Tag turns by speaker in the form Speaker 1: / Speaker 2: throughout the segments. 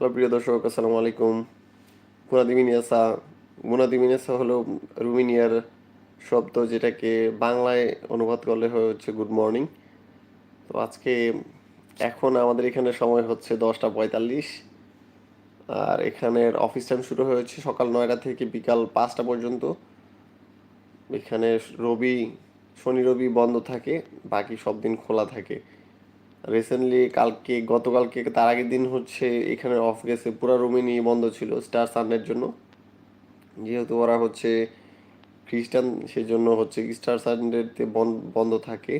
Speaker 1: Hello প্রিয় দর্শক, আসসালামু আলাইকুম। মুনাদিমিনিয়াসা মুনাদিমিনিয়াসা হলো রুমিনিয়ার শব্দ যেটাকে বাংলায় অনুবাদ করলে হচ্ছে গুড মর্নিং তো আজকে এখন আমাদের এখানে সময় হচ্ছে দশটা পঁয়তাল্লিশ। আর এখানের অফিস টাইম শুরু হয়েছে সকাল নয়টা থেকে বিকাল পাঁচটা পর্যন্ত। এখানে রবি, শনি রবি বন্ধ থাকে, বাকি সব দিন খোলা থাকে। রিসেন্টলি কালকে, গতকালকে তার আগের দিন হচ্ছে এখানে অফ গেছে, পুরো রুমিনি বন্ধ ছিল স্টার সানডের জন্য। যেহেতু ওরা হচ্ছে খ্রিস্টান সেজন্য হচ্ছে স্টার সানডেতে বন্ধ থাকে।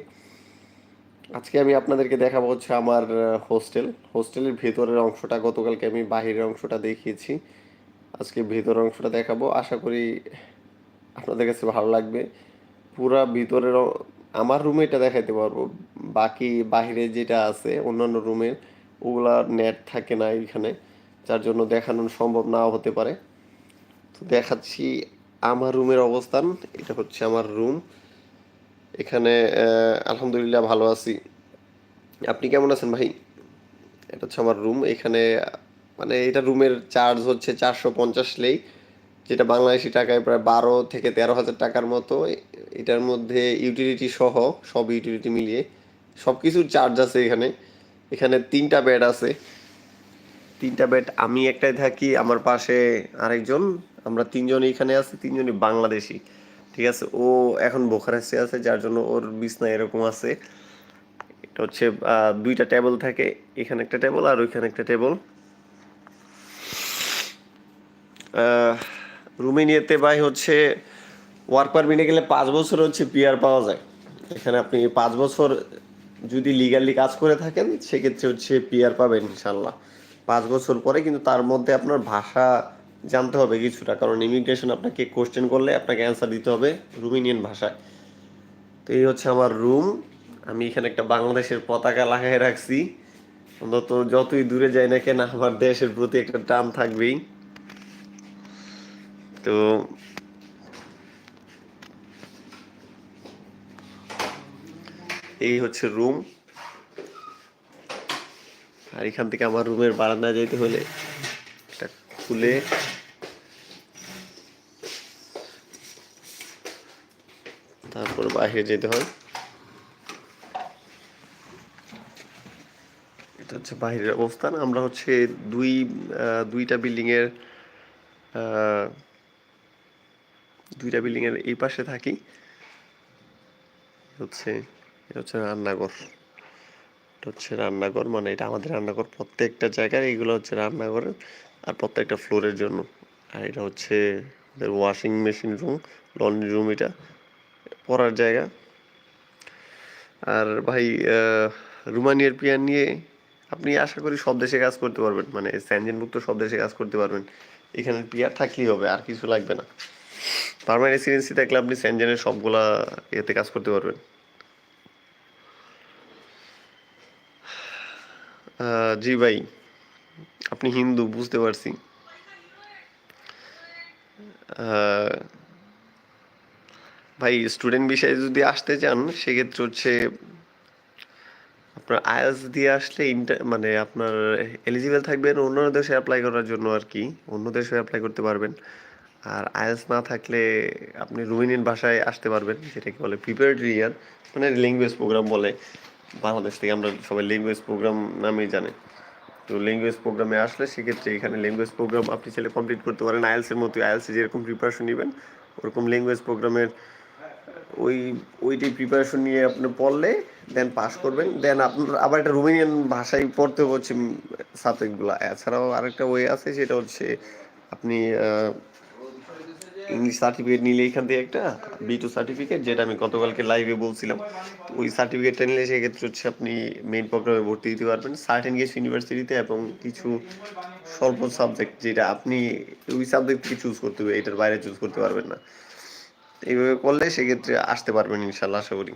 Speaker 1: আজকে আমি আপনাদেরকে দেখাবো হচ্ছে আমার হোস্টেল হোস্টেলের ভেতরের অংশটা, গতকালকে আমি বাহিরের অংশটা দেখিয়েছি। আজকে ভেতরের অংশটা দেখাবো। আশা করি আপনাদের কাছে ভালো লাগবে। পুরা ভিতরের আমার রুমে এটা দেখাইতে পারব। বাকি বাইরে যেটা আছে, অন্যান্য রুমের ওগুলা নেট থাকে না এখানে যার জন্য দেখানো সম্ভব নাও হতে পারে। তো দেখাচ্ছি আমার রুমের অবস্থান, এটা হচ্ছে আমার রুম এখানে আলহামদুলিল্লাহ ভালো আছি। আপনি কেমন আছেন ভাই? এটা হচ্ছে আমার রুম এখানে মানে এটা রুমের চার্জ হচ্ছে চারশো পঞ্চাশ লেই, যেটা বাংলাদেশি টাকায় প্রায় বারো থেকে তেরো হাজার টাকার মতো। এটার মধ্যে ইউটিলিটি সহ সব ইউটিলিটি মিলিয়ে সব কিছুর চার্জ আছে এখানে। এখানে তিনটা বেড আছে। তিনটা বেড আমি একটাই থাকি, আমার পাশে আরেকজন, আমরা তিনজন এখানে আছি, তিনজনই বাংলাদেশি, ঠিক আছে? ও এখন বোখারেস্টে আছে, যার জন্য ওর বিছনা এরকম আছে। এটা হচ্ছে দুইটা টেবল থাকে, এখানে একটা টেবল আর ওইখানে একটা টেবিল রুমেনিয়াতে ভাই হচ্ছে ওয়ার্ক পারমিটে গেলে পাঁচ বছর হচ্ছে পিআর পাওয়া যায়। এখানে আপনি পাঁচ বছর যদি লিগালি কাজ করে থাকেন, সেক্ষেত্রে হচ্ছে পিয়ার পাবেন ইনশাল্লাহ পাঁচ বছর পরে কিন্তু তার মধ্যে আপনার ভাষা জানতে হবে কিছুটা, কারণ ইমিগ্রেশন আপনাকে কোশ্চেন করলে আপনাকে অ্যান্সার দিতে হবে রুমিনিয়ান ভাষায়। তো এই হচ্ছে আমার রুম আমি এখানে একটা বাংলাদেশের পতাকা লাগাই রাখছি। অন্তত যতই দূরে যাই না কেন, আমার দেশের প্রতি একটা টান থাকবেই। তো এই হচ্ছে রুম আর এখান থেকে আমার রুমের বারান্দা যেতে হলে এটা খুলে তারপর বাইরে যেতে হয়। এটা হচ্ছে বাইরের অবস্থান আমরা হচ্ছে দুই দুইটা বিল্ডিং এর দুইটা বিল্ডিং এর এই পাশে থাকি। হচ্ছে এটা হচ্ছে রান্নাঘর। এটা হচ্ছে রান্নাঘর মানে এটা আমাদের রান্নাঘর প্রত্যেকটা জায়গায় এইগুলো হচ্ছে রান্নাঘর আর প্রত্যেকটা ফ্লোরের জন্য। আর এটা হচ্ছে আমাদের washing machine room laundry room এটা পড়ার জায়গা। আর ভাই রুমানিয়ার পিয়ার নিয়ে আপনি আশা করি সব দেশে কাজ করতে পারবেন মানে স্যানজেনভুক্ত সব দেশে কাজ করতে পারবেন। এখানে পিয়ার থাকলেই হবে, আর কিছু লাগবে না। পারমানেন্ট রেসিডেন্সি থাকলে আপনি স্যানজেনের সবগুলা ইয়েতে কাজ করতে পারবেন। জি ভাই, আপনি হিন্দু, বুঝতে পারছি। ভাই স্টুডেন্ট বিষয়ে যদি আসতে চান, সেক্ষেত্রে হচ্ছে আপনার আইএলস দিয়ে আসলে ইন্টার মানে আপনার এলিজিবল থাকবেন, অন্য দেশে অ্যাপ্লাই করার জন্য আর কি। অন্য দেশে অ্যাপ্লাই করতে পারবেন। আর আয়াস না থাকলে আপনি রুমিনিয়ান ভাষায় আসতে পারবেন, যেটাকে বলে প্রিপারেটরি ইয়ার মানে ল্যাঙ্গুয়েজ প্রোগ্রাম বলে। বাংলাদেশ থেকে আমরা সবাই ল্যাঙ্গুয়েজ প্রোগ্রাম নামেই জানি। তো ল্যাঙ্গুয়েজ প্রোগ্রামে আসলে সেক্ষেত্রে এখানে ল্যাঙ্গুয়েজ প্রোগ্রাম আপনি চাইলে কমপ্লিট করতে পারেন। আইএলসের মতো আইএলসে যেরকম প্রিপারেশন নেবেন, ওরকম ল্যাঙ্গুয়েজ প্রোগ্রামের ওই, ওইটি প্রিপারেশন নিয়ে আপনি পড়লে দেন পাস করবেন। দেন আপনার আবার একটা রোমানিয়ান ভাষায় পড়তে হচ্ছে সাবজেক্টগুলো এছাড়াও আরেকটা ওয়ে আছে, সেটা হচ্ছে আপনি ইংলিশ সার্টিফিকেট নিলে এখান থেকে একটা বি টু সার্টিফিকেট যেটা আমি গতকালকে লাইভে বলছিলাম। ওই সার্টিফিকেটটা নিলে সেক্ষেত্রে হচ্ছে আপনি মেইন প্রোগ্রামে ভর্তি দিতে পারবেন। সার্টেন গেস ইউনিভার্সিটিতে এবং কিছু স্বল্প সাবজেক্ট যেটা আপনি ওই সাবজেক্ট থেকে চুজ করতে হবে, এটার বাইরে চুজ করতে পারবেন না। এইভাবে করলে সেক্ষেত্রে আসতে পারবেন ইনশাল্লাহ আশা করি।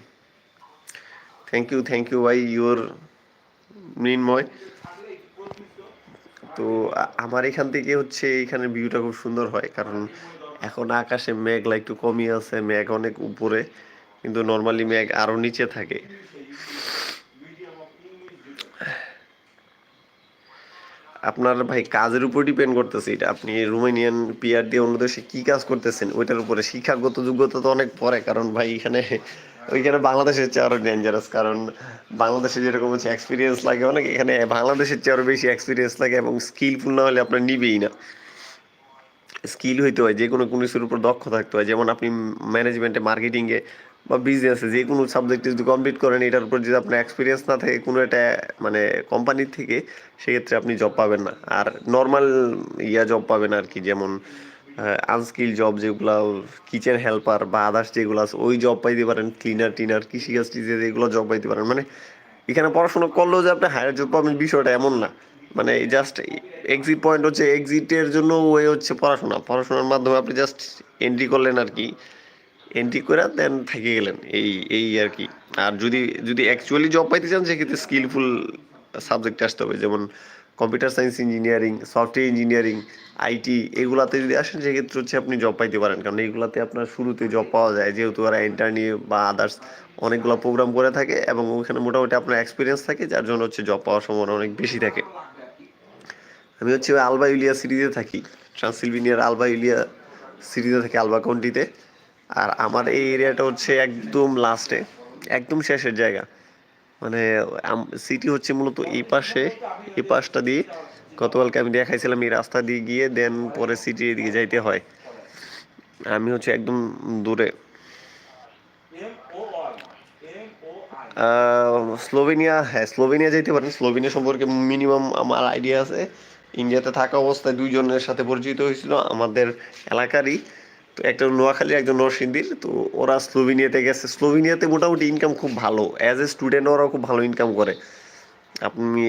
Speaker 1: থ্যাংক ইউ থ্যাংক ইউ ভাই ইউর মৃন্ময়। তো আমার এখান থেকে হচ্ছে এখানে ভিউটা খুব সুন্দর হয়, কারণ এখন আকাশে মেঘলা একটু কমই আছে, মেঘ অনেক উপরে, কিন্তু নর্মালি মেঘ আরও নিচে থাকে। আপনার ভাই কাজের উপর ডিপেন্ড করতেছে এটা। আপনি রোমানিয়ান পিআর দিয়ে অন্য দেশে কি কাজ করতেছেন, ওইটার উপরে শিক্ষাগত যোগ্যতা তো অনেক পরে, কারণ ভাই এখানে, ওইখানে বাংলাদেশের চেয়ে আরও ডেঞ্জারাস কারণ বাংলাদেশে যেরকম হচ্ছে এক্সপিরিয়েন্স লাগে অনেক, এখানে বাংলাদেশের চেয়ে আরও বেশি এক্সপিরিয়েন্স লাগে এবং স্কিলফুল না হলে আপনার নিবেই না। স্কিল হইতে হয়, যে কোনো কোনো উপর দক্ষ থাকতে হয়। যেমন আপনি ম্যানেজমেন্টে মার্কেটিংয়ে বা বিজনেসে যে কোনো সাবজেক্টে যদি কমপ্লিট করেন, এটার উপর যদি আপনার এক্সপিরিয়েন্স না থাকে কোনো একটা মানে কোম্পানির থেকে, সেক্ষেত্রে আপনি জব পাবেন না। আর নর্মাল ইয়া জব পাবেন আর কি, যেমন আনস্কিল জব যেগুলো কিচেন হেল্পার বা আদার্স যেগুলো আছে, ওই জব পাইতে পারেন ক্লিনার টিনার, কৃষিকাজ টিজে এগুলো জব পাইতে পারেন। মানে এখানে পড়াশোনা করলেও যে আপনি হায়ার জব পাবেন, বিষয়টা এমন না। মানে জাস্ট এক্সিট পয়েন্ট হচ্ছে এক্সিটের জন্য ওয়ে হচ্ছে পড়াশোনা। পড়াশোনার মাধ্যমে আপনি জাস্ট এন্ট্রি করলেন আর কি। এন্ট্রি করে দেন থেকে গেলেন এই এই আর কি। আর যদি যদি অ্যাকচুয়ালি জব পাইতে চান, সেক্ষেত্রে স্কিলফুল সাবজেক্ট আসতে হবে। যেমন computer science engineering software engineering IT এগুলাতে যদি আসেন, সেক্ষেত্রে হচ্ছে আপনি জব পাইতে পারেন। কারণ এইগুলাতে আপনার শুরুতে জব পাওয়া যায়। যেহেতু ওরা ইন্টারনিউ বা আদার্স অনেকগুলো প্রোগ্রাম করে থাকে এবং ওখানে মোটামুটি আপনার এক্সপিরিয়েন্স থাকে, যার জন্য হচ্ছে জব পাওয়ার সম্ভাবনা অনেক বেশি থাকে। আমি হচ্ছে আলবা ইউলিয়া সিরিজে থাকি, ট্রান্সিলভেনিয়ার আলবা ইউলিয়া সিরিজে থাকি আলবা কাউন্টিতে আর আমার এই এরিয়াটা হচ্ছে একদম লাস্টে একদম শেষের জায়গা। মানে সিটি হচ্ছে মূলত এই পাশে, এই পাশটা দিয়ে গতকালকে আমি দেখাইছিলাম এই রাস্তা দিয়ে গিয়ে দেন পরে সিটি এদিকে যাইতে হয়। আমি হচ্ছে একদম দূরে। স্লোভেনিয়া হ্যাঁ স্লোভেনিয়া যাইতে পারেন। স্লোভেনিয়া সম্পর্কে মিনিমাম আমার আইডিয়া আছে। ইন্ডিয়াতে থাকা অবস্থায় দুইজনের সাথে পরিচিত হয়েছিল আমাদের এলাকারই। তো একটা নোয়াখালী, একজন নরসিংদীর। তো ওরা স্লোভেনিয়াতে গেছে। স্লোভেনিয়াতে মোটামুটি ইনকাম খুব ভালো। অ্যাজ এ স্টুডেন্ট ওরাও খুব ভালো ইনকাম করে। আপনি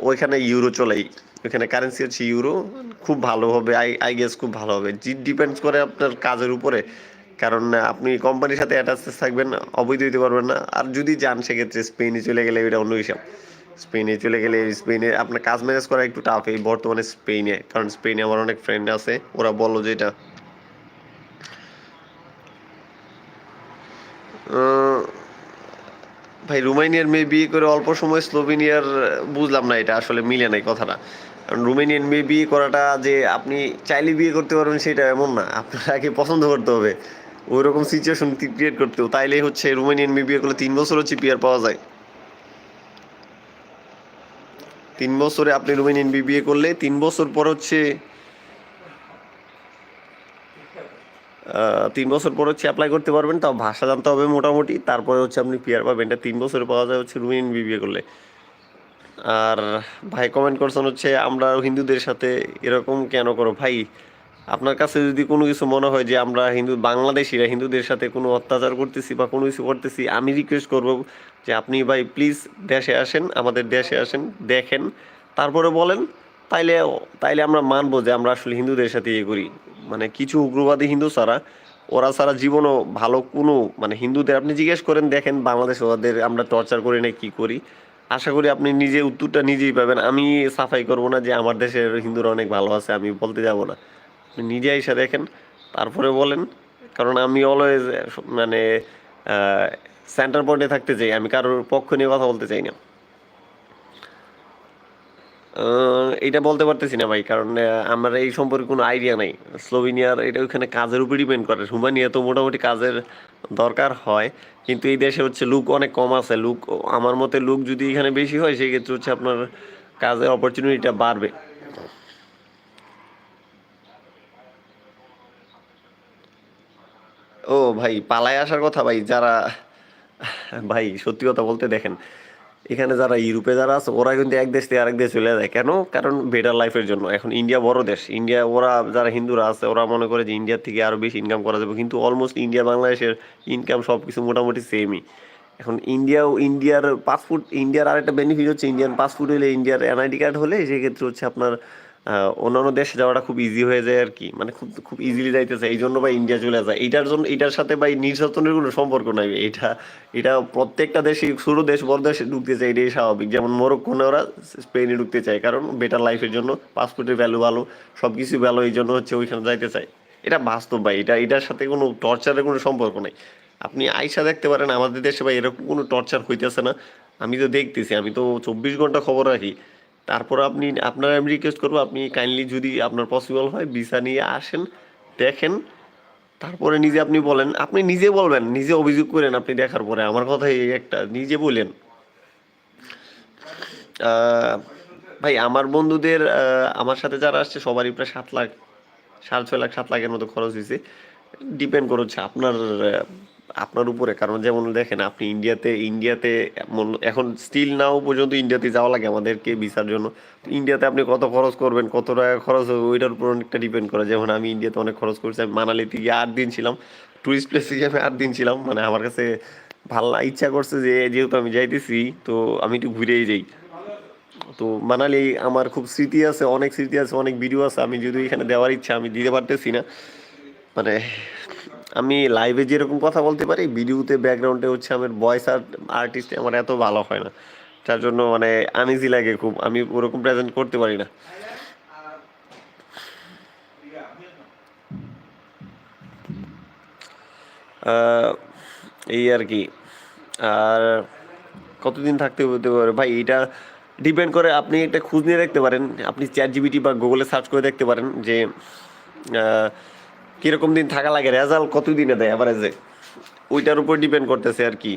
Speaker 1: ওইখানে ইউরো চলেই। ওইখানে কারেন্সি হচ্ছে ইউরো খুব ভালো হবে। আই আই গেস খুব ভালো হবে। জি ডিপেন্ডস করে আপনার কাজের উপরে। কারণ আপনি কোম্পানির সাথে অ্যাটাচেস থাকবেন, অবৈধ দিতে পারবেন না। আর যদি যান, সেক্ষেত্রে স্পেনে চলে গেলে এটা অন্য হিসাব। স্পেনে চলে গেলে স্পেনে আপনার কাজ ম্যানেজ করা একটু টাফ এই বর্তমানে স্পেনে, কারণ স্পেনে আমার অনেক ফ্রেন্ড আছে, ওরা বলল যে এটা ভাই রোমানিয়ার মেয়ে বিয়ে করে অল্প সময় স্লোভেনিয়ার, বুঝলাম না এটা আসলে মিলে নাই কথাটা, কারণ রোমানিয়ান মেয়ে বিয়ে করাটা যে আপনি চাইলে বিয়ে করতে পারবেন সেটা এমন না আপনার আগে পছন্দ করতে হবে ওই রকম সিচুয়েশন ক্রিয়েট করতে হবে তাইলে হচ্ছে রোমানিয়ান মেয়ে বিয়ে করলে তিন বছর হচ্ছে পিয়ার পাওয়া যায়। তিন বছরে আপনি রোমানিয়ান বিয়ে করলে, তিন বছর পর হচ্ছে তিন বছর পর হচ্ছে অ্যাপ্লাই করতে পারবেন, তাও ভাষা জানতে হবে মোটামুটি। তারপরে হচ্ছে আপনি পিয়ার পাবেন। এটা তিন বছরে পাওয়া যায় হচ্ছে রুমিন বিবিএ করলে। আর ভাই কমেন্ট করছেন হচ্ছে, আমরা হিন্দুদের সাথে এরকম কেন করো? ভাই, আপনার কাছে যদি কোনো কিছু মনে হয় যে আমরা হিন্দু, বাংলাদেশিরা হিন্দুদের সাথে কোনো অত্যাচার করতেছি বা কোনো কিছু করতেছি, আমি রিকোয়েস্ট করব যে আপনি ভাই প্লিজ দেশে আসেন, আমাদের দেশে আসেন, দেখেন। তারপরে বলেন, তাইলে তাইলে আমরা মানবো যে আমরা আসলে হিন্দুদের সাথে ইয়ে করি। মানে কিছু উগ্রবাদী হিন্দু ছাড়া, ওরা ছাড়া জীবনও ভালো কোনো মানে হিন্দুদের আপনি জিজ্ঞেস করেন, দেখেন বাংলাদেশ ওদের আমরা টর্চার করি না, কি করি? আশা করি আপনি নিজে উত্তরটা নিজেই পাবেন। আমি সাফাই করব না যে আমার দেশের হিন্দুরা অনেক ভালো আছে, আমি বলতে যাব না। আপনি নিজে এসে দেখেন, তারপরে বলেন, কারণ আমি অলওয়েজ মানে সেন্টার পয়েন্টে থাকতে চাই, আমি কারোর পক্ষ নিয়ে কথা বলতে চাই না। এটা বলতে পারতেছি না ভাই, কারণ আমার এই সম্পর্কে কোনো আইডিয়া নাই। স্লোভেনিয়ার এটা ওখানে কাজের উপর ডিপেন্ড করে। রোমানিয়া তো মোটামুটি কাজের দরকার হয়, কিন্তু এই দেশে হচ্ছে লুক অনেক কম আছে। লুক আমার মতে লুক যদি এখানে বেশি হয়, সেক্ষেত্রে হচ্ছে আপনার কাজের অপরচুনিটিটা বাড়বে। ও ভাই, পালায় আসার কথা ভাই, যারা ভাই, সত্যি কথা বলতে দেখেন, এখানে যারা ইউরোপে যারা আছে, ওরা কিন্তু এক দেশ থেকে আরেক দেশ চলে যায়। কেন? কারণ বেটার লাইফের জন্য। এখন ইন্ডিয়া বড় দেশ। ইন্ডিয়া, ওরা যারা হিন্দুরা আছে, ওরা মনে করে যে ইন্ডিয়ার থেকে আরও বেশি ইনকাম করা যাবে। কিন্তু অলমোস্ট ইন্ডিয়া, বাংলাদেশের ইনকাম সব কিছু মোটামুটি সেমই এখন ইন্ডিয়াও ইন্ডিয়ার পাসপোর্ট ইন্ডিয়ার আরেকটা বেনিফিট হচ্ছে, ইন্ডিয়ান পাসপোর্ট হলে ইন্ডিয়ার এনআইডি কার্ড হলে সেক্ষেত্রে হচ্ছে আপনার অন্যান্য দেশে যাওয়াটা খুব ইজি হয়ে যায় আর কি। মানে খুব খুব ইজিলি যাইতেছে। এই জন্য বা ইন্ডিয়া চলে যায় এটার জন্য এটার সাথে ভাই নির্যাতনের কোনো সম্পর্ক নাই। এটা এটা প্রত্যেকটা দেশে ছোট দেশ, বড় দেশে ঢুকতে চায়, এটাই স্বাভাবিক। যেমন মরক্কোনে ওরা স্পেনে ঢুকতে চায়। কারণ বেটার লাইফের জন্য পাসপোর্টের ভ্যালু ভালো সব কিছু ভালো, এই জন্য হচ্ছে ওইখানে যাইতে চায়। এটা বাস্তব ভাই। এটা, এটার সাথে কোনো টর্চারের কোনো সম্পর্ক নেই। আপনি আইসা দেখতে পারেন, আমাদের দেশে ভাই এরকম কোনো টর্চার হইতেছে না। আমি তো দেখতেছি, আমি তো চব্বিশ ঘণ্টা খবর রাখি। তারপর আপনি, আপনার আমি রিকোয়েস্ট করব, আপনি কাইন্ডলি যদি আপনার পসিবল হয় ভিসা নিয়ে আসেন, দেখেন। তারপরে নিজে আপনি বলেন, আপনি নিজে বলবেন, নিজে অভিযোগ করেন, আপনি দেখার পরে। আমার কথা এই একটা, নিজে বলেন। ভাই, আমার বন্ধুদের আমার সাথে যারা আসছে, সবারই প্রায় সাত লাখ, সাড়ে ছয় লাখ, সাত লাখের মতো খরচ হয়েছে ডিপেন্ড করছে আপনার আপনার উপরে, কারণ যেমন দেখেন আপনি ইন্ডিয়াতে ইন্ডিয়াতে এখন স্টিল নাও পর্যন্ত ইন্ডিয়াতে যাওয়া লাগে আমাদেরকে ভিসার জন্য। ইন্ডিয়াতে আপনি কত খরচ করবেন, কত টাকা খরচ হবে, ওইটার উপর অনেকটা ডিপেন্ড করে। যেমন আমি ইন্ডিয়াতে অনেক খরচ করছি, আমি মানালিতে গিয়ে আট দিন ছিলাম টুরিস্ট প্লেসে গিয়ে আমি আট দিন ছিলাম। মানে আমার কাছে ভালো ইচ্ছা করছে যে যেহেতু আমি যাইতেছি, তো আমি একটু ঘুরেই যাই। তো মানালি আমার খুব স্মৃতি আছে, অনেক স্মৃতি আছে, অনেক ভিডিও আছে। আমি যদি এখানে দেওয়ার ইচ্ছা, আমি দিতে পারতেছি না। মানে আমি লাইভে যেরকম কথা বলতে পারি ভিডিওতে ব্যাকগ্রাউন্ডে হচ্ছে আমার ভয়েস আর আর্টিস্ট আমার এত ভালো হয় না। তার জন্য মানে আনইজি লাগে খুব, আমি ওরকম প্রেজেন্ট করতে পারি না। এই আর কি। আর কতদিন থাকতে হতে পারে? ভাই এটা ডিপেন্ড করে আপনি একটা খোঁজ নিয়ে দেখতে পারেন। আপনি চ্যাট জিবিটি বা গুগলে সার্চ করে দেখতে পারেন যে কীরকম দিন থাকা লাগে? রেজাল্ট কত দিনে দেয় অ্যাভারেজে ওইটার উপর ডিপেন্ড করতেছে আর কি।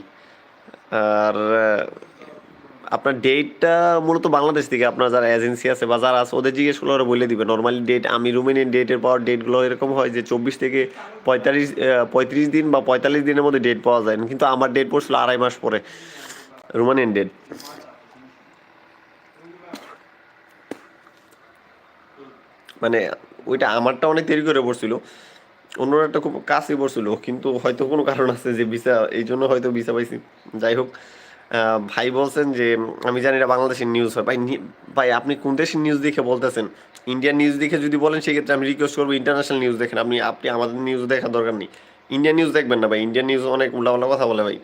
Speaker 1: আর আপনার ডেটটা মূলত বাংলাদেশ থেকে আপনার যারা এজেন্সি আছে বা যারা আছে, ওদের জিজ্ঞেস করলে ওরা বলে দিবে। নর্মালি ডেট আমি রুমেনিয়ান ডেটের পাওয়ার ডেটগুলো এরকম হয় যে চব্বিশ থেকে পঁয়তাল্লিশ পঁয়ত্রিশ দিন বা পঁয়তাল্লিশ দিনের মধ্যে ডেট পাওয়া যায় কিন্তু আমার ডেট পড়ছিল আড়াই মাস পরে রুমানিয়ান ডেট মানে ওইটা আমারটা অনেক দেরি করে পড়ছিল। অন্যটা খুব কাছে পড়ছিল কিন্তু হয়তো কোনো কারণ আছে যে ভিসা, এই জন্য হয়তো ভিসা পাইছি। যাই হোক ভাই বলছেন যে, আমি জানি না বাংলাদেশের নিউজ হয়। ভাই ভাই, আপনি কোন দেশের নিউজ দেখে বলতেছেন? ইন্ডিয়ান নিউজ দেখে যদি বলেন, সেক্ষেত্রে আমি রিকোয়েস্ট করব ইন্টারন্যাশনাল নিউজ দেখেন। আপনি আপনি আমাদের নিউজ দেখার দরকার নেই। ইন্ডিয়ান নিউজ দেখবেন না ভাই। ইন্ডিয়ান নিউজ অনেক উল্টাপাল্টা কথা বলে ভাই।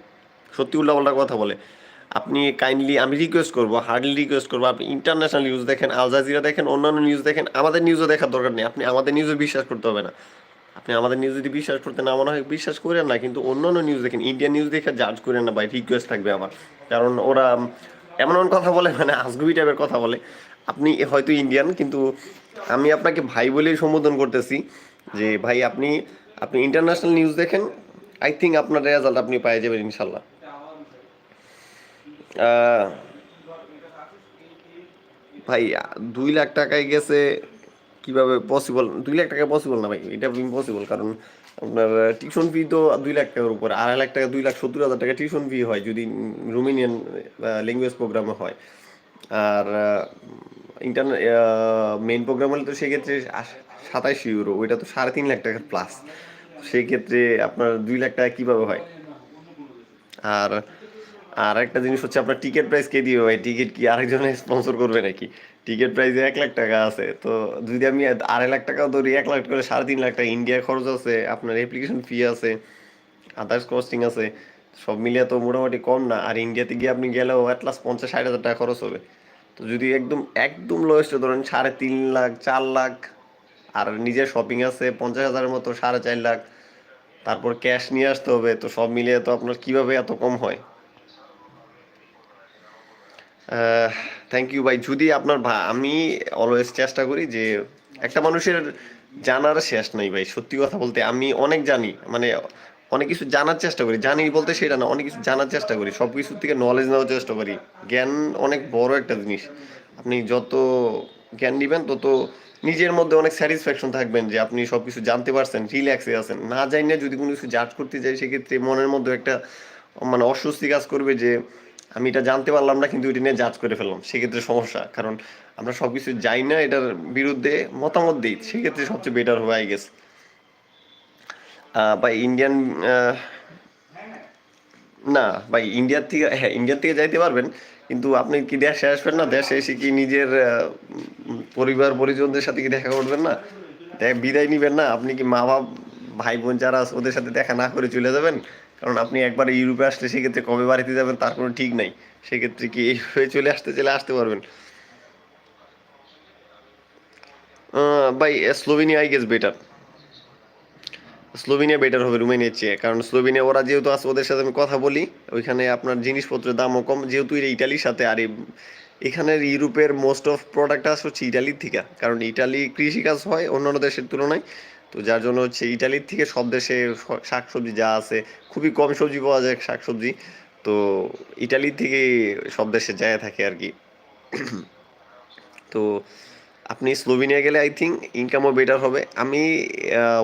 Speaker 1: সত্যি উল্টাপাল্টা কথা বলে। আপনি কাইন্ডলি আমি রিকোয়েস্ট করব হার্ডলি রিকোয়েস্ট করব। আপনি ইন্টারন্যাশনাল নিউজ দেখেন আল জাজিরা দেখেন, অন্যান্য নিউজ দেখেন, আমাদের নিউজও দেখার দরকার নেই। আপনি আমাদের নিউজে বিশ্বাস করতে হবে না। আপনি আমাদের নিউজ যদি বিশ্বাস করতে না মনে হয়, বিশ্বাস করেন না, কিন্তু অন্যান্য নিউজ দেখেন ইন্ডিয়ান নিউজ দেখে জাজ করেন না ভাই রিকোয়েস্ট থাকবে আমার। কারণ ওরা এমন এমন কথা বলে মানে আজগুবি টাইপের কথা বলে। আপনি হয়তো ইন্ডিয়ান কিন্তু আমি আপনাকে ভাই বলেই সম্বোধন করতেছি যে, ভাই আপনি আপনি ইন্টারন্যাশনাল নিউজ দেখেন আই থিঙ্ক আপনার রেজাল্ট আপনি পেয়ে যাবেন ইনশাল্লাহ। ভাই দুই লাখ টাকায় গেছে কীভাবে পসিবল দুই লাখ টাকা পসিবল না ভাই? এটা ইম্পসিবল কারণ আপনার টিউশন ফি তো দুই লাখ টাকার উপরে। আড়াই লাখ টাকা, দুই লাখ সত্তর হাজার টাকা টিউশন ফি হয় যদি রুমেনিয়ান ল্যাঙ্গুয়েজ প্রোগ্রামে হয়। আর ইন্টারনেট মেন প্রোগ্রাম হলে তো সেক্ষেত্রে সাতাইশ ইউরো ওইটা তো সাড়ে তিন লাখ টাকার প্লাস সেক্ষেত্রে আপনার দুই লাখ টাকা কীভাবে হয়? আর আর একটা জিনিস হচ্ছে আপনার টিকিট প্রাইস কে দিবে ভাই? টিকিট কি আরেকজনে স্পন্সর করবে নাকি? টিকিট প্রাইসে এক লাখ টাকা আছে, তো যদি আমি আড়াই লাখ টাকা ধরি, এক লাখ করে সাড়ে তিন লাখ টাকা ইন্ডিয়ার খরচ আছে, আপনার অ্যাপ্লিকেশন ফি আছে আদার্স কস্টিং আছে, সব মিলিয়ে তো মোটামুটি কম না। আর ইন্ডিয়াতে গিয়ে আপনি গেলেও অ্যাটলাস পঞ্চাশ ষাট হাজার টাকা খরচ হবে। তো যদি একদম একদম লোয়েস্ট ধরেন সাড়ে তিন লাখ, চার লাখ, আর নিজের শপিং আছে পঞ্চাশ হাজারের মতো, সাড়ে চার লাখ, তারপর ক্যাশ নিয়ে আসতে হবে, তো সব মিলিয়ে তো আপনার কীভাবে এত কম হয়? থ্যাংক ইউ ভাই। যদি আপনার আমি অলওয়েজ চেষ্টা করি যে একটা মানুষের জানার শেষ নাই ভাই, সত্যি কথা বলতে। আমি অনেক জানি মানে অনেক কিছু জানার চেষ্টা করি। জানি বলতে সেটা না, অনেক কিছু জানার চেষ্টা করি। সব কিছুর থেকে নলেজ নেওয়ার চেষ্টা করি। জ্ঞান অনেক বড় একটা জিনিস। আপনি যত জ্ঞান নেবেন, তত নিজের মধ্যে অনেক স্যাটিসফ্যাকশন থাকবেন যে আপনি সব কিছু জানতে পারছেন রিল্যাক্সে আছেন। না জানি না যদি কোনো কিছু জাজ করতে যাই, সেক্ষেত্রে মনের মধ্যে একটা মানে অস্বস্তি কাজ করবে যে আমি এটা জানতে পারলাম না, কিন্তু এটা নিয়ে জাজ করে ফেললাম। সেক্ষেত্রে সমস্যা, কারণ আমরা সব কিছু যাই না, এটার বিরুদ্ধে মতামত দিই। সেক্ষেত্রে সবচেয়ে বেটার হবে আই গেস বা ইন্ডিয়ান না, ভাই ইন্ডিয়ার থেকে হ্যাঁ ইন্ডিয়ার থেকে যাইতে পারবেন, কিন্তু আপনি কি দেশে আসবেন না? দেশে এসে কি নিজের পরিবার, পরিজনদের সাথে কি দেখা করবেন না? বিদায় নিবেন না? আপনি কি মা বাপ ভাই বোন যারা ওদের সাথে দেখা না করে চলে যাবেন? কারণ আপনি একবার ইউরোপে আসলে সেক্ষেত্রে কবে বাড়িতে যাবেন তার কোনো ঠিক নাই। সেক্ষেত্রে কি এইভাবে চলে আসতে চলে আসতে পারবেন। ভাই, Slovenia I guess better Slovenia better হবে রুমেনিয়ার চেয়ে। কারণ স্লোভেনিয়া, ওরা যেহেতু আছে, ওদের সাথে আমি কথা বলি। ওইখানে আপনার জিনিসপত্রের দামও কম। যেহেতু ইটালির সাথে, আর এই- এখানের ইউরোপের মোস্ট অফ প্রোডাক্ট আসে হচ্ছে ইটালির থেকে। কারণ ইটালি কৃষিকাজ হয় অন্যান্য দেশের তুলনায়। তো যার জন্য হচ্ছে ইটালির থেকে সব দেশে শাক শাকসবজি যা আছে, খুবই কম সবজি পাওয়া যায় শাকসবজি। তো ইটালির থেকে সব দেশে যায় থাকে আর কি। তো আপনি স্লোভেনিয়া গেলে আই থিঙ্ক ইনকামও বেটার হবে। আমি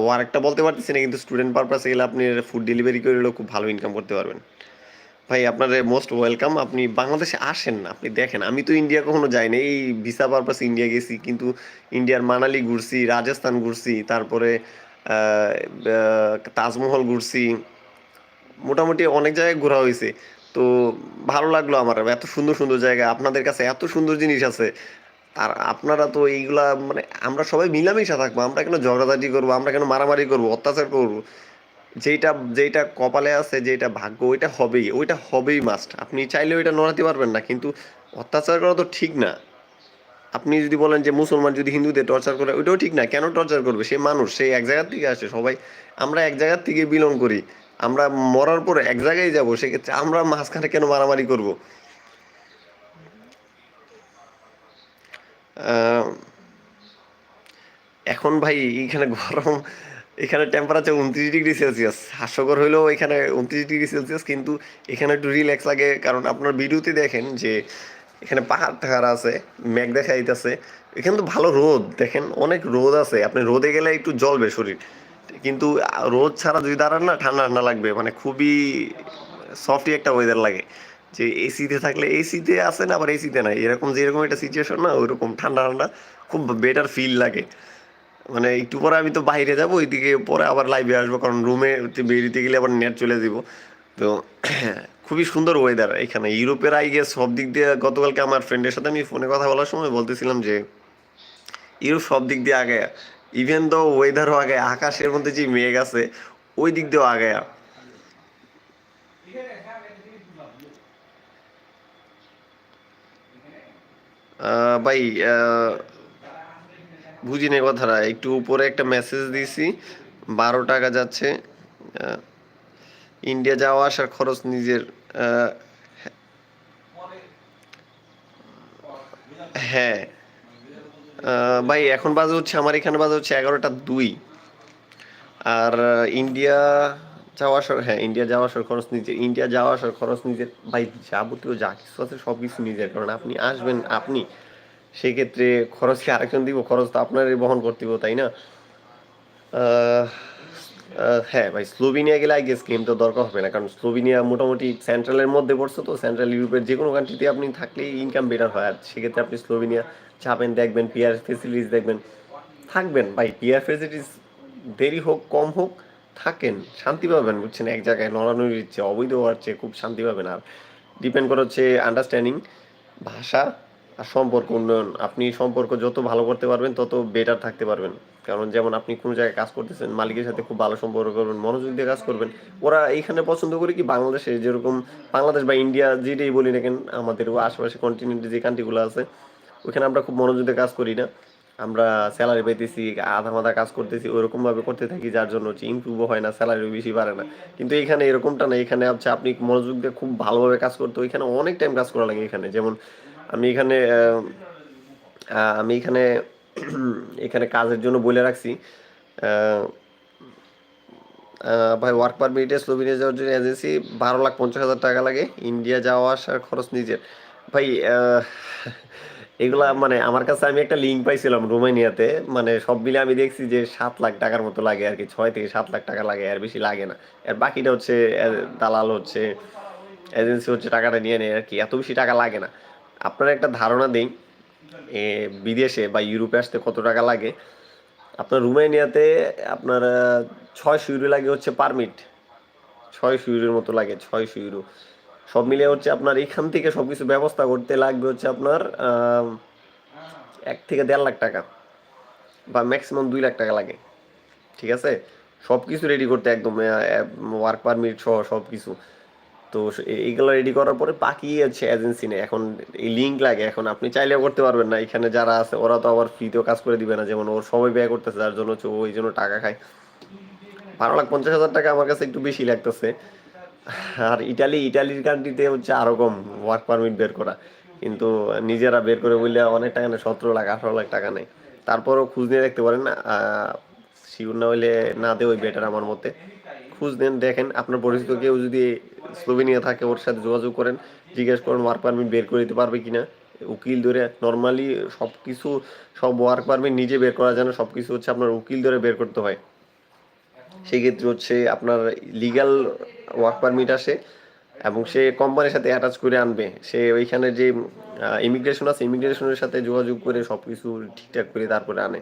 Speaker 1: ওয়ার্কটা বলতে পারতেছি না, কিন্তু স্টুডেন্ট পারপাসে গেলে আপনি ফুড ডেলিভারি করলেও খুব ভালো ইনকাম করতে পারবেন। ভাই, আপনার মোস্ট ওয়েলকাম আপনি বাংলাদেশে আসেন না, আপনি দেখেন। আমি তো ইন্ডিয়া কখনো যাইনি। এই ভিসা পারপাস ইন্ডিয়া গেছি, কিন্তু ইন্ডিয়ার মানালি ঘুরছি, রাজস্থান ঘুরছি, তারপরে তাজমহল ঘুরছি। মোটামুটি অনেক জায়গায় ঘোরা হয়েছে। তো ভালো লাগল আমার। এত সুন্দর সুন্দর জায়গা। আপনাদের কাছে এত সুন্দর জিনিস আছে। আর আপনারা তো এইগুলা মানে আমরা সবাই মিলামিশা থাকব। আমরা কেন ঝগড়াঝাটি করব? আমরা কেন মারামারি করব? অত্যাচার করব? যেইটা যেইটা কপালে আছে যেটা ভাগ্য, ওইটা হবেই ওইটা হবেই মাস্ট আপনি চাইলে ওইটা নড়াতে পারবেন না, কিন্তু অত্যাচার করা তো ঠিক না। আপনি যদি বলেন যে মুসলমান যদি হিন্দুদের টর্চার করে, ওইটাও ঠিক না। কেন টর্চার করবে? সে মানুষ, সে এক জায়গার থেকে আসে, সবাই। আমরা এক জায়গার থেকে বিলং করি। আমরা মরার পরে এক জায়গায় যাব, সেক্ষেত্রে আমরা মাঝখানে কেন মারামারি করব? এখন ভাই এখানে গরম এখানে টেম্পারেচার উনত্রিশ ডিগ্রি সেলসিয়াস হাস্যকর হইলেও এখানে উনত্রিশ ডিগ্রি সেলসিয়াস কিন্তু এখানে একটু রিল্যাক্স লাগে, কারণ আপনার ভিডিওতে দেখেন যে এখানে পাহাড় টাহাড় আছে, মেঘ দেখা যাইতেছে। এখানে তো ভালো রোদ, দেখেন অনেক রোদ আছে। আপনি রোদে গেলে একটু জ্বলবে শরীর। কিন্তু রোদ ছাড়া যদি দাঁড়ান না, ঠান্ডা ঠান্ডা লাগবে। মানে খুবই সফটই একটা ওয়েদার লাগে। যে এসিতে থাকলে এসিতে আছে না আবার এসিতে নাই। এরকম যেরকম একটা সিচুয়েশন না, ওইরকম ঠান্ডা ঠান্ডা, খুব বেটার ফিল লাগে। মানে একটু পরে আমি তো বাইরে যাব, ওইদিকে পরে আবার লাইভে আসব, কারণ রুমে বেরিয়ে গেলে আবার নেট চলে দিব তো খুবই সুন্দর ওয়েদার এখানে। ইউরোপের আই সব দিক দিয়ে গতকালকে আমার ফ্রেন্ডের সাথে আমি ফোনে কথা বলার সময় বলতেছিলাম যে, ইউরোপ সব দিক দিয়ে আগে ইভেন তো ওয়েদারও আগে আকাশের মধ্যে যে মেঘ আছে, ওই দিক দিয়েও আগে ভাই বুঝি নাই কথাটা, একটু উপরে একটা মেসেজ দিছি, বারো টাকা যাচ্ছে ইন্ডিয়া যাওয়া আসার খরচ নিজের হ্যাঁ ভাই এখন বাজে হচ্ছে, আমার এখানে বাজে হচ্ছে এগারোটা দুই, আর ইন্ডিয়া যাওয়া আসার হ্যাঁ ইন্ডিয়া যাওয়া আসার খরচ নিজের ইন্ডিয়া যাওয়া আসার খরচ নিজের, ভাই যাবতীয় যা কিছু আছে সব কিছু নিজের, কারণ আপনি আসবেন, আপনি সেক্ষেত্রে খরচ কি আরেকজন দিব, খরচ তো আপনারই বহন করতে হবে তাই না? হ্যাঁ ভাই, স্লোভেনিয়া গেলে আই গেস গেম তো দরকার হবে না, কারণ স্লোভেনিয়া মোটামুটি সেন্ট্রালের মধ্যে পড়ছে তো সেন্ট্রাল ইউরোপের যে কোনো কান্ট্রিতে আপনি থাকলেই ইনকাম বেটার হয়, আর সেক্ষেত্রে আপনি স্লোভেনিয়া যাবেন, দেখবেন পিয়ার ফেসিলিটিস দেখবেন, থাকবেন। ভাই পিয়ার ফেসিলিটিস দেরি হোক, কম হোক, থাকেন, শান্তি পাবেন, বুঝছেন? এক জায়গায় নড়ানোর ইচ্ছে, অবৈধ হওয়ার চেয়ে খুব শান্তি পাবেন, আর ডিপেন্ড করে হচ্ছে আন্ডারস্ট্যান্ডিং ভাষা আর সম্পর্ক উন্নয়ন। আপনি সম্পর্ক যত ভালো করতে পারবেন, তত বেটার থাকতে পারবেন। কারণ যেমন আপনি কোনো জায়গায় কাজ করতেছেন, মালিকের সাথে খুব ভালো সম্পর্ক করবেন, মনোযোগ দিয়ে কাজ করবেন। ওরা এইখানে পছন্দ করে কি বাংলাদেশে যেরকম বাংলাদেশ বা ইন্ডিয়া যেটাই বলি না কেন, আমাদের আশেপাশে কন্টিনেন্টে যে কান্ট্রিগুলো আছে, ওইখানে আমরা খুব মনোযোগ দিয়ে কাজ করি না। আমরা স্যালারি পাইতেছি আধা মাধা কাজ করতেছি ওরকম ভাবে করতে থাকি, যার জন্য হচ্ছে ইমপ্রুভও হয় না স্যালারিও বেশি বাড়ে না। কিন্তু এখানে এরকমটা না এখানে হচ্ছে আপনি মনোযোগ দিয়ে খুব ভালোভাবে কাজ করতে, ওইখানে অনেক টাইম কাজ করা লাগে এখানে। যেমন আমি এখানে আমি এখানে এখানে কাজের জন্য বলে রাখছি। ভাই ওয়ার্ক পারমিটে স্লোভেনিয়া যাওয়ার জন্য এজেন্সি বারো লাখ পঞ্চাশ হাজার টাকা লাগে ইন্ডিয়া যাওয়া আসার খরচ নিজের। ভাই এগুলা মানে আমার কাছে আমি একটা লিঙ্ক পাইছিলাম রোমানিয়াতে মানে সব মিলে আমি দেখছি যে সাত লাখ টাকার মতো লাগে আর কি, ছয় থেকে সাত লাখ টাকা লাগে আর বেশি লাগে না। আর বাকিটা হচ্ছে দালাল হচ্ছে এজেন্সি হচ্ছে টাকাটা নিয়ে নেয় আর কি, এত বেশি টাকা লাগে না। আপনার একটা ধারণা দিই বিদেশে বা ইউরোপে আসতে কত টাকা লাগে? আপনার রোমানিয়াতে আপনার ছয়শো ইউরো লাগে হচ্ছে পারমিট। ছয়শো ইউরোর মতো লাগে, ছয়শো ইউরো। সব মিলিয়ে হচ্ছে আপনার এখান থেকে সব কিছু ব্যবস্থা করতে লাগবে হচ্ছে আপনার এক থেকে দেড় লাখ টাকা বা ম্যাক্সিমাম দুই লাখ টাকা লাগে। ঠিক আছে? সব কিছু রেডি করতে একদম ওয়ার্ক পারমিট সহ সব কিছু তো এইগুলো রেডি করার পরে বাকি হচ্ছে এজেন্সি নেই। এখন এই লিঙ্ক লাগে, এখন আপনি চাইলেও করতে পারবেন না। এখানে যারা আছে, ওরা তো আবার ফ্রিতেও কাজ করে দিবে না। যেমন ওর সবাই ব্যয় করতেছে যার জন্য হচ্ছে ওই জন্য টাকা খায়। বারো লাখ পঞ্চাশ হাজার টাকা আমার কাছে একটু বেশি লাগতেছে। আর ইটালি ইটালির কান্ট্রিতে হচ্ছে আরও কম ওয়ার্ক পারমিট বের করা। কিন্তু নিজেরা বের করে বললে অনেক টাকা নেই সতেরো লাখ, আঠারো লাখ টাকা নেই তারপরও খুঁজ নিয়ে দেখতে পারেন শিওর না হইলে না দেওয়াই বেটার আমার মতে। খোঁজ নেন, দেখেন আপনার পরিচিত কেউ যদি স্লোভেনিয়া থাকে, ওর সাথে যোগাযোগ করেন, জিজ্ঞেস করেন ওয়ার্ক পারমিট বের করে দিতে পারবে কিনা। উকিল ধরে নর্মালি সব কিছু সব ওয়ার্ক পারমিট নিজে বের করা যায় না সব কিছু হচ্ছে আপনার উকিল ধরে বের করতে হয়। সেই ক্ষেত্রে হচ্ছে আপনার লিগ্যাল ওয়ার্ক পারমিট আসে এবং সে কোম্পানির সাথে অ্যাটাচ করে আনবে। সে ওইখানে যে ইমিগ্রেশন আছে ইমিগ্রেশনের সাথে যোগাযোগ করে সব কিছু ঠিকঠাক করে তারপরে আনে।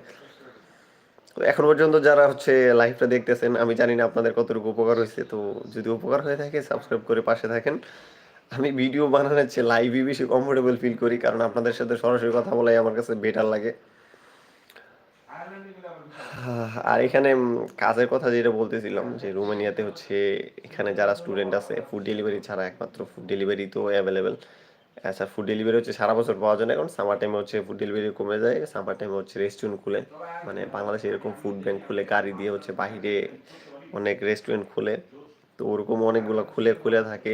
Speaker 1: তো এখন পর্যন্ত যারা হচ্ছে লাইভটা দেখতেছেন, আমি জানি না আপনাদের কতটুকু উপকার হয়েছে, তো যদি উপকার হয়ে থাকে সাবস্ক্রাইব করে পাশে থাকেন। আমি ভিডিও বানানোর চেয়ে লাইভই বেশি কমফোর্টেবল ফিল করি, কারণ আপনাদের সাথে সরাসরি কথা বলাই আমার কাছে বেটার লাগে। আর এখানে কাজের কথা যেটা বলতেছিলাম, যে রোমানিয়াতে হচ্ছে এখানে যারা স্টুডেন্ট আছে ফুড ডেলিভারি ছাড়া একমাত্র ফুড ডেলিভারি তো অ্যাভেলেবেল আচ্ছা ফুড ডেলিভারি হচ্ছে সারা বছর পাওয়া যায় না এখন সামার টাইমে হচ্ছে ফুড ডেলিভারি কমে যায় সামার টাইমে হচ্ছে রেস্টুরেন্ট খুলে। মানে বাংলাদেশে এরকম ফুড ব্যাংক খুলে, গাড়ি দিয়ে হচ্ছে বাইরে অনেক রেস্টুরেন্ট খুলে, তো ওরকম অনেকগুলো খুলে খুলে থাকে।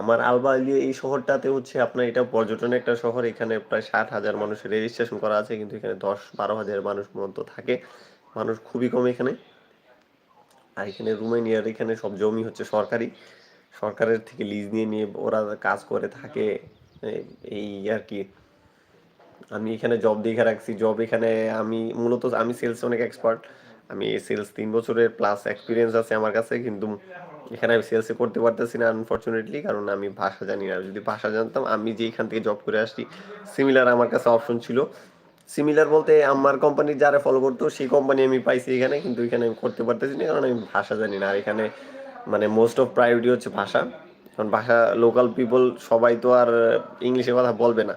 Speaker 1: আমার আলবালিয়া এই শহরটাতে হচ্ছে আপনার এটা পর্যটনের একটা শহর, এখানে প্রায় ষাট হাজার মানুষের রেজিস্ট্রেশন করা আছে, কিন্তু এখানে দশ বারো হাজার মানুষ মতো থাকে। মানুষ খুবই কম এখানে। আর এখানে রোমানিয়ার, এখানে সব জমি হচ্ছে সরকারি। সরকারের থেকে লিজ নিয়ে নিয়ে ওরা কাজ করে, থাকে। এই আর কি। আমি এখানে জব দেখে রাখছি। জব এখানে আমি মূলত আমি সেলস অনেক এক্সপার্ট আমি সেলস তিন বছরের প্লাস এক্সপিরিয়েন্স আছে আমার কাছে, কিন্তু এখানে আমি সেলসে করতে পারতেছি না আনফর্চুনেটলি কারণ আমি ভাষা জানি না। যদি ভাষা জানতাম, আমি যে এখান থেকে জব করে আসছি সিমিলার আমার কাছে অপশন ছিল। সিমিলার বলতে আমার কোম্পানি যারা ফলো করতো, সেই কোম্পানি আমি পাইছি এখানে, কিন্তু এখানে আমি করতে পারতেছি না, কারণ আমি ভাষা জানি না। আর এখানে মানে মোস্ট অফ প্রায়োরিটি হচ্ছে ভাষা। কারণ ভাষা লোকাল পিপল সবাই তো আর ইংলিশে কথা বলবে না।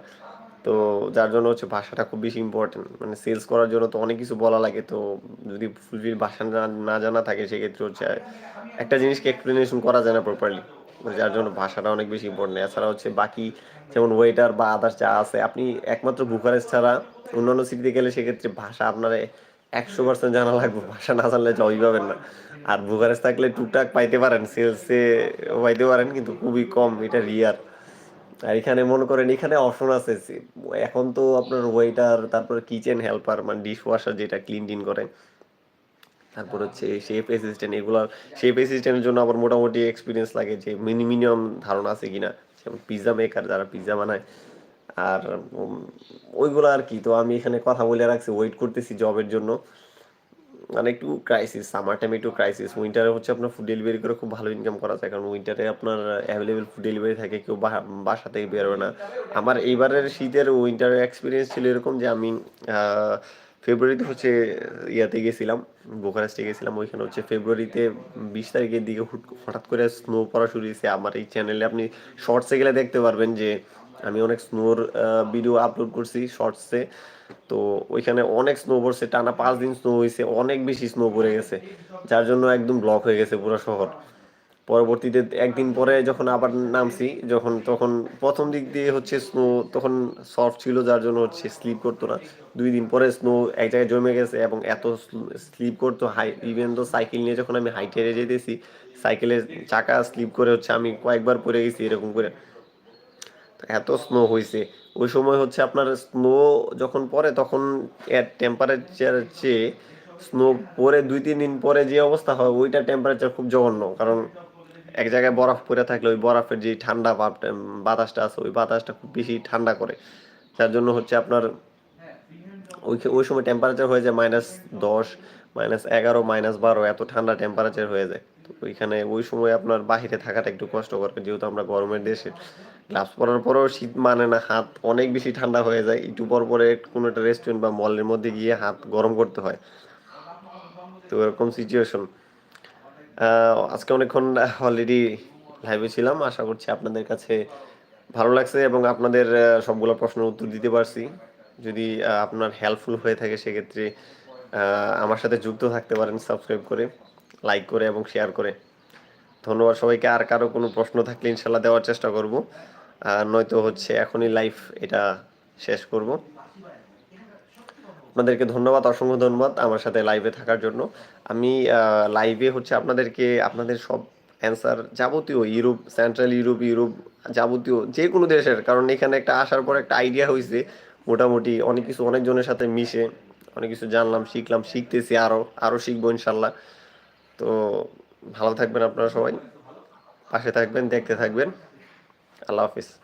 Speaker 1: তো যার জন্য হচ্ছে ভাষাটা খুব বেশি ইম্পর্টেন্ট মানে সেলস করার জন্য তো অনেক কিছু বলা লাগে। তো যদি ফুলফিল ভাষা না জানা থাকে, সেক্ষেত্রে হচ্ছে একটা জিনিসকে এক্সপ্লেনেশন করা যায় না প্রপারলি যার জন্য ভাষাটা অনেক বেশি ইম্পর্টেন্ট এছাড়া হচ্ছে বাকি যেমন ওয়েটার বা আদার্স যা আছে, আপনি একমাত্র বুখারেস্ট ছাড়া অন্যান্য সিটিতে গেলে সেক্ষেত্রে ভাষা আপনার একশো পার্সেন্ট জানা লাগবে। ভাষা না জানলে জবই পাবেন না। আর বুখারেস্ট থাকলে টুকটাক পাইতে পারেন সেলসে পাইতে পারেন, কিন্তু খুবই কম, এটা রিয়ার আর এখানে মনে করেন, এখানে অপশন আছে এখন তো আপনার ওয়েটার তারপর কিচেন হেল্পার মানে ডিশ ওয়াশার যেটা ক্লিন টিন করে। তারপর হচ্ছে শেফ অ্যাসিস্ট্যান্ট এগুলো শেফ অ্যাসিস্ট্যান্টের জন্য আবার মোটামুটি এক্সপিরিয়েন্স লাগে যে মিনিমাম ধারণা আছে কিনা। যেমন পিৎজা মেকার যারা পিৎজা বানায়, আর ওইগুলো আর কি। তো আমি এখানে কথা বলে রাখছি ওয়েট করতেছি জবের জন্য। মানে একটু ক্রাইসিস সামার টাইমে একটু ক্রাইসিস উইন্টারে হচ্ছে আপনার ফুড ডেলিভারি করে খুব ভালো ইনকাম করা যায়। কারণ উইন্টারে আপনার অ্যাভেলেবেল ফুড ডেলিভারি থাকে, কেউ বাসা থেকে বেরোবে না। আমার এইবারের শীতের উইন্টারের এক্সপিরিয়েন্স ছিল এরকম যে আমি ফেব্রুয়ারিতে হচ্ছে ইয়াতে গেছিলাম বোকারেস্টে গেছিলাম। ওইখানে হচ্ছে ফেব্রুয়ারিতে বিশ তারিখের দিকে হুট- হঠাৎ করে স্নো পড়া শুরু হয়েছে। আমার এই চ্যানেলে আপনি শর্টসে গেলে দেখতে পারবেন যে আমি অনেক স্নোর ভিডিও আপলোড করছি শর্টসে তো ওইখানে অনেক স্নো পড়ছে টানা পাঁচ দিন স্নো হয়েছে অনেক বেশি স্নো পড়ে গেছে, যার জন্য একদম ব্লক হয়ে গেছে পুরো শহর। পরবর্তীতে একদিন পরে যখন আবার নামছি, যখন, তখন প্রথম দিক দিয়ে হচ্ছে স্নো তখন সফট ছিল, যার জন্য হচ্ছে স্লিপ করতো না। দুই দিন পরে স্নো এক জায়গায় জমে গেছে এবং এত স্লিপ করতো হাই ইভেন তো সাইকেল নিয়ে যখন আমি হাইটে যেতেছি সাইকেলের চাকা স্লিপ করে হচ্ছে আমি কয়েকবার পড়ে গেছি এরকম করে। এত স্নো হয়েছে ওই সময় হচ্ছে আপনার স্নো যখন পড়ে তখন এর টেম্পারেচার চেয়ে স্নো পরে দুই, তিন দিন পরে যে অবস্থা হয়, ওইটা টেম্পারেচার খুব জঘন্য। কারণ এক জায়গায় বরফ পরে থাকলে ওই বরফের যে ঠান্ডা বাতাসটা আছে, ওই বাতাসটা খুব বেশি ঠান্ডা করে। যার জন্য হচ্ছে আপনার ওই ওই সময় টেম্পারেচার হয়ে যায় মাইনাস দশ মাইনাস এগারো মাইনাস বারো, এত ঠান্ডা টেম্পারেচার হয়ে যায়। তো ওইখানে ওই সময় আপনার বাইরে থাকাটা একটু কষ্টকর, যেহেতু আমরা গরমের দেশে। গ্লাভস পরার পরেও শীত মানে না, হাত অনেক বেশি ঠান্ডা হয়ে যায়। একটু পর পরে কোনো একটা রেস্টুরেন্ট বা মলের মধ্যে গিয়ে হাত গরম করতে হয়। তো এরকম সিচুয়েশন আজকে অনেকক্ষণ অলরেডি লাইভে ছিলাম। আশা করছি আপনাদের কাছে ভালো লাগছে এবং আপনাদের সবগুলো প্রশ্নের উত্তর দিতে পারছি। যদি আপনার হেল্পফুল হয়ে থাকে সেক্ষেত্রে আমার সাথে যুক্ত থাকতে পারেন সাবস্ক্রাইব করে। লাইক করে এবং শেয়ার করে। ধন্যবাদ সবাইকে। আর কারও কোনো প্রশ্ন থাকলে ইনশাল্লাহ দেওয়ার চেষ্টা করব। আর নয়তো হচ্ছে এখনই লাইফ এটা শেষ করব। আপনাদেরকে ধন্যবাদ, অসংখ্য ধন্যবাদ আমার সাথে লাইভে থাকার জন্য। আমি লাইভে হচ্ছে আপনাদেরকে আপনাদের সব অ্যান্সার যাবতীয় ইউরোপ সেন্ট্রাল ইউরোপ ইউরোপ যাবতীয় যে কোনো দেশের, কারণ এখানে একটা আসার পর একটা আইডিয়া হয়েছে মোটামুটি অনেক কিছু অনেকজনের সাথে মিশে, অনেক কিছু জানলাম, শিখলাম, শিখতেছি আরও আরও শিখব ইনশাল্লাহ। তো ভালো থাকবেন আপনারা সবাই। পাশে থাকবেন দেখতে থাকবেন। আল্লাহ হাফিজ।